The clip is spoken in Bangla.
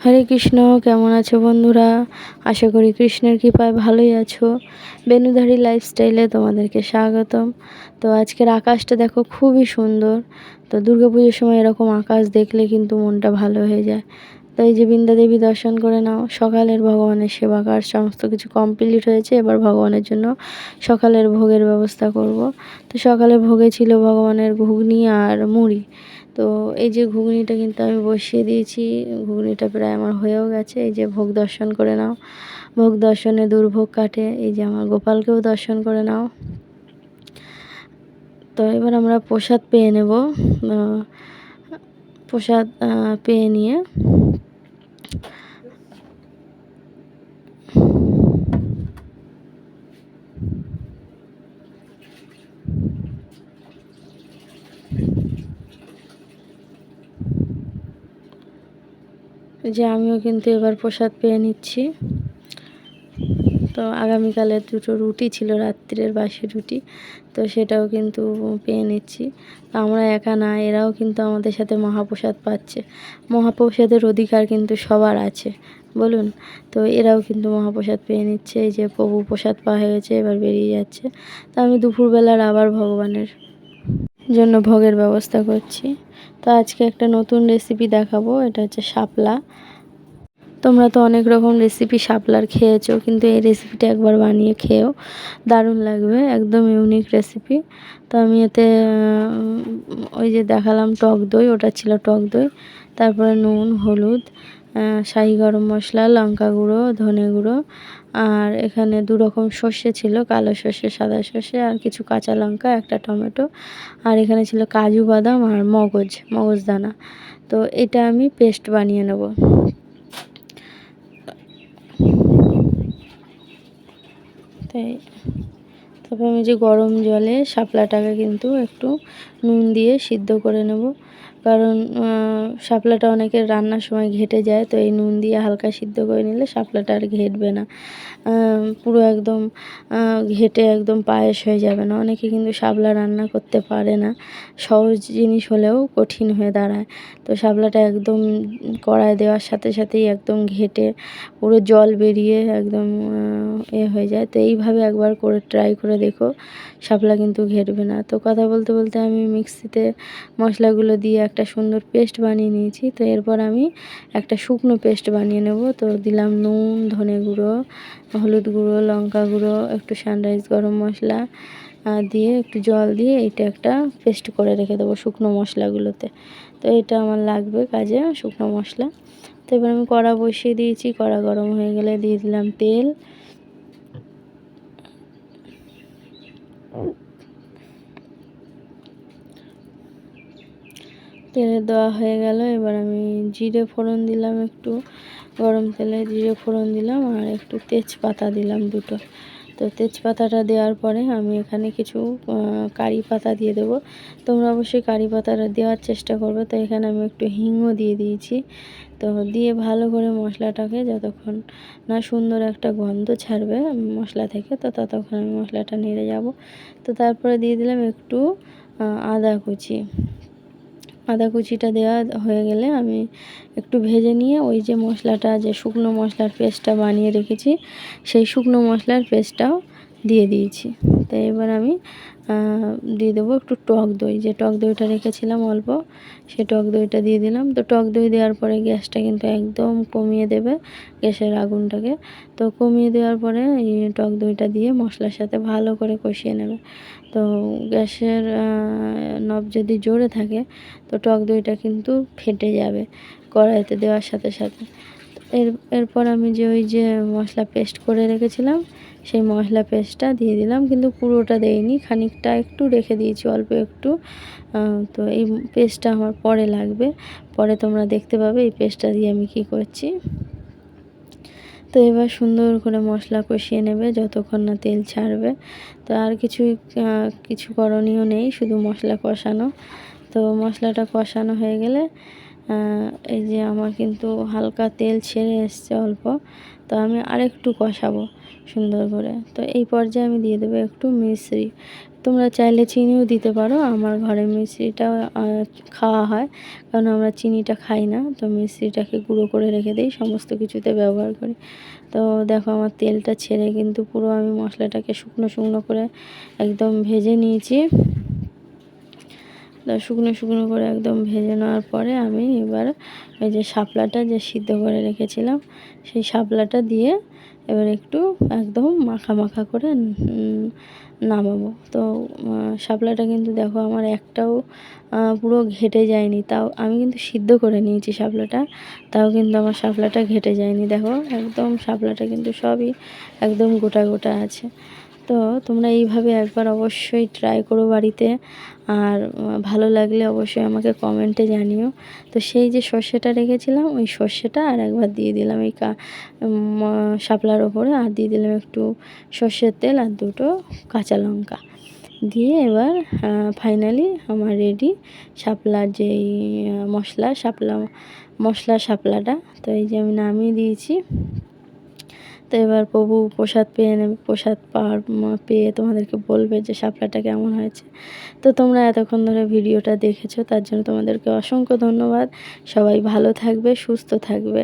হরে কৃষ্ণ, কেমন আছো বন্ধুরা? আশা করি কৃষ্ণের কৃপায় ভালোই আছো। বেনুধারী লাইফস্টাইলে তোমাদেরকে স্বাগতম। তো আজকের আকাশটা দেখো খুবই সুন্দর। তো দুর্গাপুজোর সময় এরকম আকাশ দেখলে কিন্তু মনটা ভালো হয়ে যায়। তো এই যে বৃন্দা দেবী দর্শন করে নাও। সকালের ভগবানের সেবা কাজ সমস্ত কিছু কমপ্লিট হয়েছে। এবার ভগবানের জন্য সকালের ভোগের ব্যবস্থা করব। তো সকালে ভোগে ছিল ভগবানের ঘুগনি আর মুড়ি। তো এই যে ঘুগনিটা কিন্তু আমি বসিয়ে দিয়েছি, ঘুগনিটা প্রায় আমার হয়েও গেছে। এই যে ভোগ দর্শন করে নাও। ভোগ দর্শনে দুর্ভোগ কাটে, এই যে আমার গোপালকেও দর্শন করে নাও। তো এবার আমরা প্রসাদ পেয়ে নেব প্রসাদ পেয়ে নিয়ে। যে আমিও কিন্তু এবার প্রসাদ পেয়ে নিচ্ছি। তো আগামীকালের দুটো রুটি ছিল, রাত্রের বাসি রুটি, তো সেটাও কিন্তু পেয়ে নিচ্ছি। আমরা একা না, এরাও কিন্তু আমাদের সাথে মহাপ্রসাদ পাচ্ছে। মহাপ্রসাদের অধিকার কিন্তু সবার আছে, বলুন? তো এরাও কিন্তু মহাপ্রসাদ পেয়ে নিচ্ছে। এই যে প্রভু প্রসাদ পাওয়া হয়ে গেছে এবার বেরিয়ে যাচ্ছে। তো আমি দুপুরবেলার আবার ভগবানের জন্য ভোগের ব্যবস্থা করছি। তো আজকে একটা নতুন রেসিপি দেখাবো, এটা হচ্ছে শাপলা। তোমরা তো অনেক রকম রেসিপি শাপলার খেয়েছো, কিন্তু এই রেসিপিটা একবার বানিয়ে খেয়েও দারুণ লাগবে, একদম ইউনিক রেসিপি তো আমি এতে ওই যে দেখালাম টক দই, ওটা ছিল টক দই। তারপরে নুন, হলুদ শাহি গরম মশলা, লঙ্কা গুঁড়ো, ধনে গুঁড়ো। আর এখানে দু রকম সর্ষে ছিল, কালো সর্ষে, সাদা সর্ষে, আর কিছু কাঁচা লঙ্কা, একটা টমেটো। আর এখানে ছিল কাজু বাদাম আর মগজ মগজ দানা। তো এটা আমি পেস্ট বানিয়ে নেব। তাই। তারপর আমি যে গরম জলে শাপলাটাকে কিন্তু একটু নুন দিয়ে সিদ্ধ করে নেব। কারণ শাপলাটা অনেকের রান্নার সময় ঘেটে যায়, তো এই নুন দিয়ে হালকা সিদ্ধ করে নিলে শাপলাটা আর ঘেটবে না। পুরো একদম ঘেটে একদম পায়েস হয়ে যাবে না। অনেকে কিন্তু শাপলা রান্না করতে পারে না। সহজ জিনিস হলেও কঠিন হয়ে দাঁড়ায়। তো শাপলাটা একদম কড়াই দেওয়ার সাথে সাথেই একদম ঘেটে পুরো জল বেরিয়ে একদম এ হয়ে যায়। তো এইভাবে একবার করে ট্রাই করে দেখো, শাপলা কিন্তু ঘেটবে না। তো কথা বলতে বলতে আমি মিক্সিতে মশলাগুলো দিয়ে একটা সুন্দর পেস্ট বানিয়ে নিয়েছি। তো এরপর আমি একটা শুকনো পেস্ট বানিয়ে নেব। তো দিলাম নুন, ধনে গুঁড়ো, হলুদ গুঁড়ো, লঙ্কা গুঁড়ো, একটু সানরাইজ গরম মশলা দিয়ে একটু জল দিয়ে এটা একটা পেস্ট করে রেখে দেবো শুকনো মশলাগুলোতে। তো এটা আমার লাগবে কাজে শুকনো মশলা। তো এবার আমি কড়া বসিয়ে দিয়েছি। কড়া গরম হয়ে গেলে দিয়ে দিলাম তেল। তেলে দেওয়া হয়ে গেল। এবার আমি জিরে ফোড়ন দিলাম একটু। গরম তেলে জিরে ফোড়ন দিলাম আর একটু তেজপাতা দিলাম দুটো। তো তেজপাতাটা দেওয়ার পরে আমি এখানে কিছু কারি পাতা দিয়ে দেবো। তোমরা অবশ্যই কারি পাতাটা দেওয়ার চেষ্টা করবে। তো এখানে আমি একটু হিংও দিয়ে দিয়েছি। তো দিয়ে ভালো করে মশলাটাকে যতক্ষণ না সুন্দর একটা গন্ধ ছাড়বে মশলা থেকে, তো ততক্ষণ আমি মশলাটা নেড়ে যাব। তো তারপরে দিয়ে দিলাম একটু আদা কুচি। আদা কুচিটা দেওয়া হয়ে গেলে আমি একটু ভেজে নিয়ে ওই যে মশলাটা, যে শুকনো মশলার পেস্টটা বানিয়ে রেখেছি, সেই শুকনো মশলার পেস্টটাও দিয়ে দিয়েছি। তো এবার আমি দিয়ে দেবো একটু টক দই। যে টক দইটা রেখেছিলাম অল্প, সে টক দইটা দিয়ে দিলাম। তো টক দই দেওয়ার পরে গ্যাসটা কিন্তু একদম কমিয়ে দেবে, গ্যাসের আগুনটাকে। তো কমিয়ে দেওয়ার পরে এই টক দইটা দিয়ে মশলার সাথে ভালো করে কষিয়ে নেবে। তো গ্যাসের নব যদি জোরে থাকে, তো টক দইটা কিন্তু ফেটে যাবে কড়াইতে দেওয়ার সাথে সাথে। এর, এরপর আমি যে ওই যে মশলা পেস্ট করে রেখেছিলাম, সেই মশলা পেস্টটা দিয়ে দিলাম, কিন্তু পুরোটা দেইনি, খানিকটা একটু রেখে দিয়েছি, অল্প একটু। তো এই পেস্টটা আমার পরে লাগবে। পরে তোমরা দেখতে পাবে এই পেস্টটা দিয়ে আমি কি করছি। তো এবার সুন্দর করে মশলা কষিয়ে নেবে, যতক্ষণ না তেল ছাড়বে। তো আর কিছু কিছু করণীয় নেই, শুধু মশলা কষানো। তো মশলাটা কষানো হয়ে গেলে এই যে আমার কিন্তু হালকা তেল ছেড়ে এসছে অল্প, তো আমি আরেকটু কষাবো সুন্দর করে। তো এই পর্যায়ে আমি দিয়ে দেবো একটু মিশ্রি তোমরা চাইলে চিনিও দিতে পারো, আমার ঘরে মিশ্রিটা খাওয়া হয়, কারণ আমরা চিনিটা খাই না, তো মিশ্রিটাকে গুঁড়ো করে রেখে দিই, সমস্ত কিছুতে ব্যবহার করি। তো দেখো আমার তেলটা ছেড়ে কিন্তু পুরো আমি মশলাটাকে শুকনো শুকনো করে একদম ভেজে নিয়েছি। তো শুকনো শুকনো করে একদম ভেজে নেওয়ার পরে আমি এবার ওই যে শাপলাটা যে সিদ্ধ করে রেখেছিলাম, সেই শাপলাটা দিয়ে এবার একটু একদম মাখা মাখা করে নামাবো। তো শাপলাটা কিন্তু দেখো আমার একটাও পুরো ঘেটে যায়নি। তাও আমি কিন্তু সিদ্ধ করে নিয়েছি শাপলাটা, তাও কিন্তু আমার শাপলাটা ঘেটে যায়নি। দেখো, একদম শাপলাটা কিন্তু সবই একদম গোটা গোটা আছে। তো তোমরা এইভাবে একবার অবশ্যই ট্রাই করো বাড়িতে। আর ভালো লাগলে অবশ্যই আমাকে কমেন্টে জানিও। তো সেই যে সর্ষেটা রেখেছিলাম, ওই সর্ষেটা আর একবার দিয়ে দিলাম এই শাপলার ওপরে। আর দিয়ে দিলাম একটু সর্ষের তেল আর দুটো কাঁচা লঙ্কা। দিয়ে এবার ফাইনালি আমার রেডি শাপলার যেই মশলা, শাপলা, মশলা শাপলাটা। তো এই যে আমি নামিয়ে দিয়েছি। তো এবার প্রভু প্রসাদ পেয়ে নেবে প্রসাদ পাওয়ার পেয়ে তোমাদেরকে বলবে যে শাপলাটা কেমন হয়েছে। তো তোমরা এতক্ষণ ধরে ভিডিওটা দেখেছ, তার জন্য তোমাদেরকে অসংখ্য ধন্যবাদ। সবাই ভালো থাকবে, সুস্থ থাকবে।